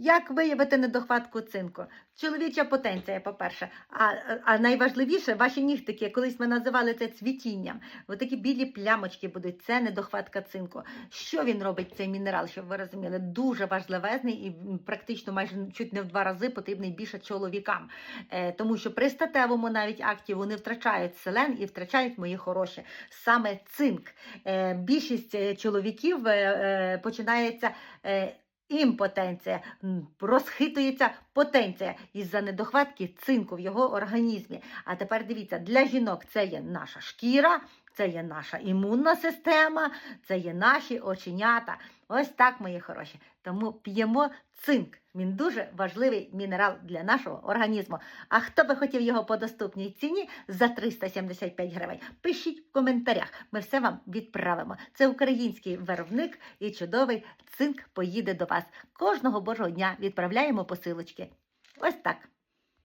Як виявити недохватку цинку? Чоловіча потенція, по-перше. А, а найважливіше, ваші нігтики, колись ми називали це цвітінням. Отакі білі плямочки будуть. Це недохватка цинку. Що він робить, цей мінерал, щоб ви розуміли? Дуже важливезний і практично майже чуть не в два рази потрібний більше чоловікам. Е, тому що при статевому навіть акті вони втрачають селен і втрачають мої хороші. Саме цинк. Е, більшість е, чоловіків е, е, починається. Е, Імпотенція, розхитується потенція із-за недохватки цинку в його організмі. А тепер дивіться, для жінок це є наша шкіра, це є наша імунна система, це є наші оченята. Ось так, мої хороші. Тому п'ємо цинк. Він дуже важливий мінерал для нашого організму. А хто би хотів його по доступній ціні за 375 гривень? Пишіть в коментарях. Ми все вам відправимо. Це український виробник і чудовий цинк поїде до вас. Кожного божого дня відправляємо посилочки. Ось так.